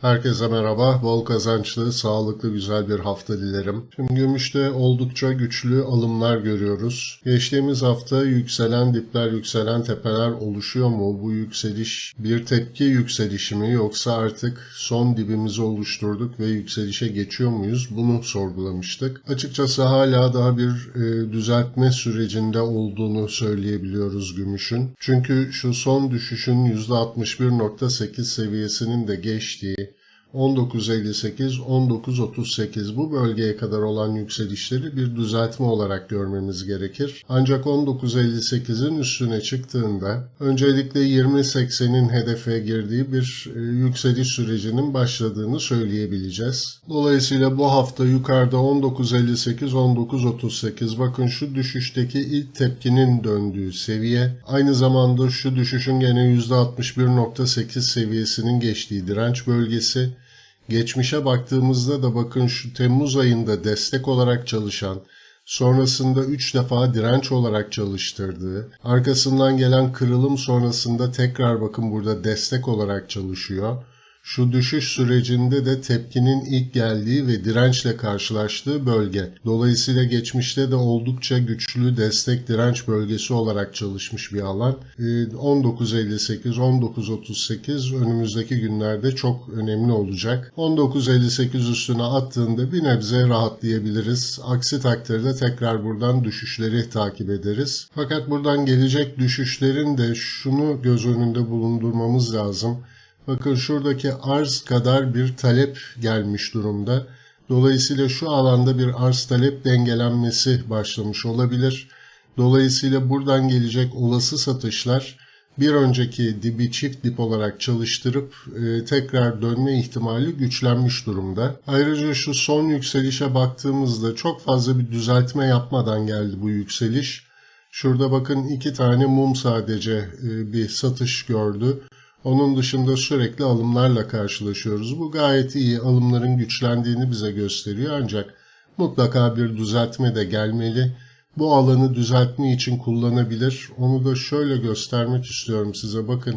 Herkese merhaba. Bol kazançlı, sağlıklı, güzel bir hafta dilerim. Şimdi gümüşte oldukça güçlü alımlar görüyoruz. Geçtiğimiz hafta yükselen dipler, yükselen tepeler oluşuyor mu? Bu yükseliş bir tepki yükselişi mi yoksa artık son dibimizi oluşturduk ve yükselişe geçiyor muyuz? Bunu sorgulamıştık. Açıkçası hala daha bir e, düzeltme sürecinde olduğunu söyleyebiliyoruz gümüşün. Çünkü şu son düşüşün %61.8 seviyesinin de geçtiği 19.58, 19.38 bu bölgeye kadar olan yükselişleri bir düzeltme olarak görmemiz gerekir. Ancak 19.58'in üstüne çıktığında öncelikle 20.80'in hedefe girdiği bir e, yükseliş sürecinin başladığını söyleyebileceğiz. Dolayısıyla bu hafta yukarıda 19.58, 19.38 bakın şu düşüşteki ilk tepkinin döndüğü seviye. Aynı zamanda şu düşüşün gene %61.8 seviyesinin geçtiği direnç bölgesi. Geçmişe baktığımızda da bakın şu Temmuz ayında destek olarak çalışan, sonrasında 3 defa direnç olarak çalıştırdığı, arkasından gelen kırılım sonrasında tekrar bakın burada destek olarak çalışıyor. Şu düşüş sürecinde de tepkinin ilk geldiği ve dirençle karşılaştığı bölge. Dolayısıyla geçmişte de oldukça güçlü destek direnç bölgesi olarak çalışmış bir alan. Ee, 19.58, 19.38 önümüzdeki günlerde çok önemli olacak. 19.58 üstüne attığında bir nebze rahatlayabiliriz. Aksi takdirde tekrar buradan düşüşleri takip ederiz. Fakat buradan gelecek düşüşlerin de şunu göz önünde bulundurmamız lazım. Bakın şuradaki arz kadar bir talep gelmiş durumda. Dolayısıyla şu alanda bir arz talep dengelenmesi başlamış olabilir. Dolayısıyla buradan gelecek olası satışlar bir önceki dibi çift dip olarak çalıştırıp e, tekrar dönme ihtimali güçlenmiş durumda. Ayrıca şu son yükselişe baktığımızda çok fazla bir düzeltme yapmadan geldi bu yükseliş. Şurada bakın iki tane mum sadece e, bir satış gördü. Onun dışında sürekli alımlarla karşılaşıyoruz. Bu gayet iyi. Alımların güçlendiğini bize gösteriyor ancak mutlaka bir düzeltme de gelmeli. Bu alanı düzeltme için kullanabilir. Onu da şöyle göstermek istiyorum size. Bakın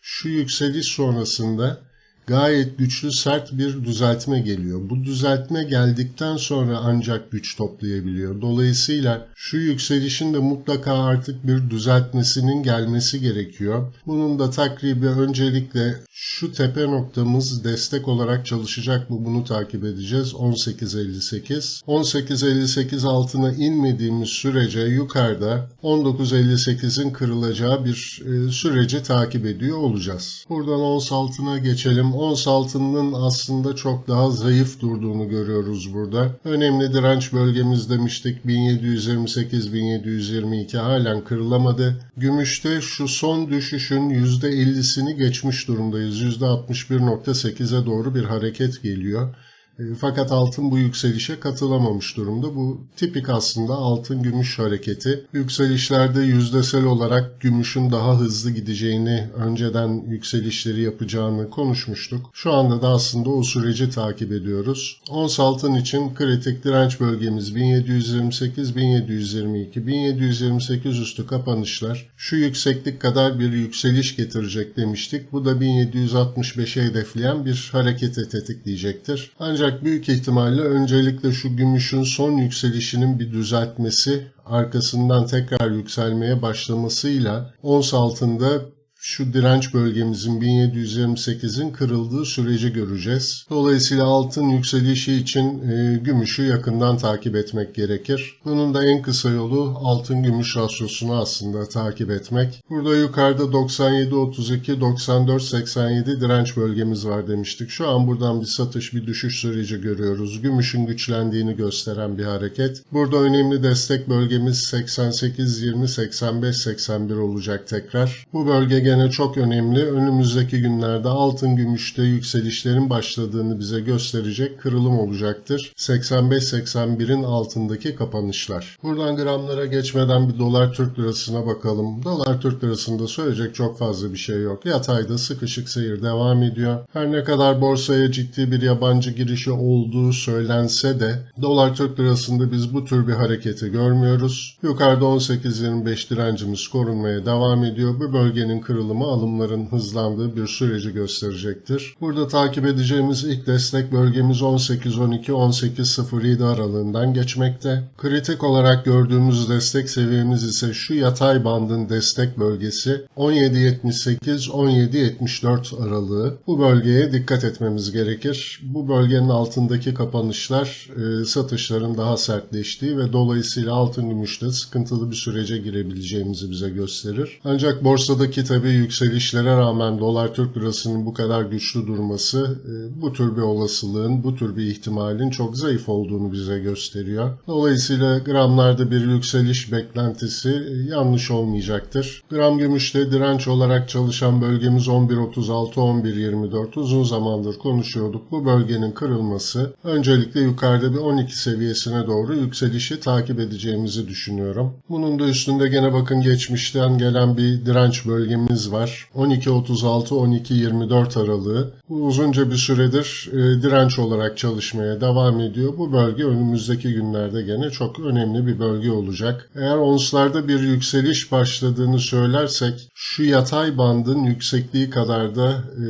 şu yükseliş sonrasında gayet güçlü sert bir düzeltme geliyor. Bu düzeltme geldikten sonra ancak güç toplayabiliyor. Dolayısıyla şu yükselişin de mutlaka artık bir düzeltmesinin gelmesi gerekiyor. Bunun da takribi öncelikle şu tepe noktamız destek olarak çalışacak mı bunu takip edeceğiz. 18.58. 18.58 altına inmediğimiz sürece yukarıda 19.58'in kırılacağı bir e, süreci takip ediyor olacağız. Buradan ons altına geçelim. Ons altının aslında çok daha zayıf durduğunu görüyoruz burada. Önemli direnç bölgemiz demiştik 1728-1722 halen kırılamadı. Gümüşte şu son düşüşün %50'sini geçmiş durumdayız. %61.8'e doğru bir hareket geliyor. E, Fakat altın bu yükselişe katılamamış durumda. Bu tipik aslında altın gümüş hareketi. Yükselişlerde yüzdesel olarak gümüşün daha hızlı gideceğini, önceden yükselişleri yapacağını konuşmuştuk. Şu anda da aslında o süreci takip ediyoruz. Ons altın için kritik direnç bölgemiz 1728, 1722, 1728 üstü kapanışlar. Şu yükseklik kadar bir yükseliş getirecek demiştik. Bu da 1765'e hedefleyen bir harekete tetikleyecektir. Ancak büyük ihtimalle öncelikle şu gümüşün son yükselişinin bir düzeltmesi, arkasından tekrar yükselmeye başlamasıyla ons altında şu direnç bölgemizin 1728'in kırıldığı süreci göreceğiz. Dolayısıyla altın yükselişi için e, gümüşü yakından takip etmek gerekir. Bunun da en kısa yolu altın gümüş rasyosunu aslında takip etmek. Burada yukarıda 97.32, 94.87 direnç bölgemiz var demiştik. Şu an buradan bir satış, bir düşüş süreci görüyoruz. Gümüşün güçlendiğini gösteren bir hareket. Burada önemli destek bölgemiz 88, 20, 85, 81 olacak tekrar. Bu bölge gene çok önemli. Önümüzdeki günlerde altın gümüşte yükselişlerin başladığını bize gösterecek kırılım olacaktır. 85-81'in altındaki kapanışlar. Buradan gramlara geçmeden bir dolar Türk lirasına bakalım. Dolar Türk lirasında söyleyecek çok fazla bir şey yok. Yatayda sıkışık seyir devam ediyor. Her ne kadar borsaya ciddi bir yabancı girişi olduğu söylense de dolar Türk lirasında biz bu tür bir hareketi görmüyoruz. Yukarıda 18-25 direncimiz korunmaya devam ediyor. Bu bölgenin kırılımı kırılımı alımların hızlandığı bir süreci gösterecektir. Burada takip edeceğimiz ilk destek bölgemiz 18-12-18-07 aralığından geçmekte. Kritik olarak gördüğümüz destek seviyemiz ise şu yatay bandın destek bölgesi 17.78-17.74 aralığı. Bu bölgeye dikkat etmemiz gerekir. Bu bölgenin altındaki kapanışlar e, satışların daha sertleştiği ve dolayısıyla altın gümüşte sıkıntılı bir sürece girebileceğimizi bize gösterir. Ancak borsadaki tabii yükselişlere rağmen dolar Türk lirasının bu kadar güçlü durması e, bu tür bir olasılığın, bu tür bir ihtimalin çok zayıf olduğunu bize gösteriyor. Dolayısıyla gramlarda bir yükseliş beklentisi e, yanlış olmayacaktır. Gram gümüşte direnç olarak çalışan bölgemiz 11.36-11.24 uzun zamandır konuşuyorduk. Bu bölgenin kırılması öncelikle yukarıda bir 12 seviyesine doğru yükselişi takip edeceğimizi düşünüyorum. Bunun da üstünde gene bakın geçmişten gelen bir direnç bölgemiz var. 12.36-12.24 aralığı. Uzunca bir süredir e, direnç olarak çalışmaya devam ediyor. Bu bölge önümüzdeki günlerde gene çok önemli bir bölge olacak. Eğer onslarda bir yükseliş başladığını söylersek şu yatay bandın yüksekliği kadar da e,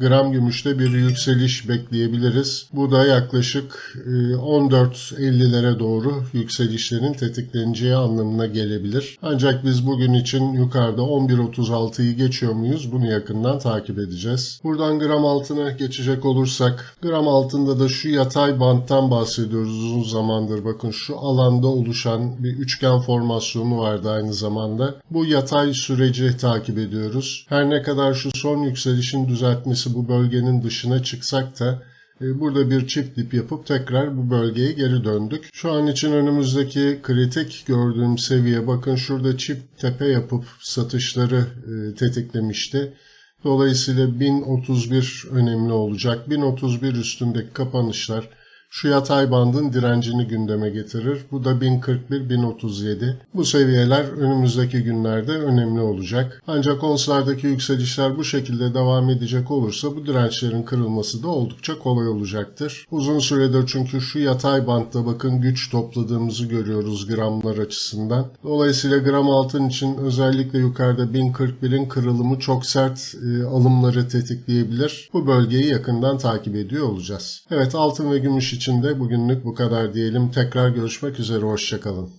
gram gümüşte bir yükseliş bekleyebiliriz. Bu da yaklaşık e, 14.50'lere doğru yükselişlerin tetikleneceği anlamına gelebilir. Ancak biz bugün için yukarıda 11.36'yı geçiyor muyuz? Bunu yakından takip edeceğiz. Buradan gram altına geçecek olursak gram altında da şu yatay banttan bahsediyoruz uzun zamandır. Bakın şu alanda oluşan bir üçgen formasyonu vardı aynı zamanda. Bu yatay süreci takip ediyoruz. Her ne kadar şu son yükselişin düzeltmesi bu bölgenin dışına çıksak da Burada bir çift dip yapıp tekrar bu bölgeye geri döndük. Şu an için önümüzdeki kritik gördüğüm seviye bakın şurada çift tepe yapıp satışları e, tetiklemişti. Dolayısıyla 1031 önemli olacak. 1031 üstündeki kapanışlar şu yatay bandın direncini gündeme getirir. Bu da 1041-1037. Bu seviyeler önümüzdeki günlerde önemli olacak. Ancak onslardaki yükselişler bu şekilde devam edecek olursa bu dirençlerin kırılması da oldukça kolay olacaktır. Uzun süredir çünkü şu yatay bantta bakın güç topladığımızı görüyoruz gramlar açısından. Dolayısıyla gram altın için özellikle yukarıda 1041'in kırılımı çok sert e, alımları tetikleyebilir. Bu bölgeyi yakından takip ediyor olacağız. Evet altın ve gümüş için de bugünlük bu kadar diyelim. Tekrar görüşmek üzere. Hoşçakalın.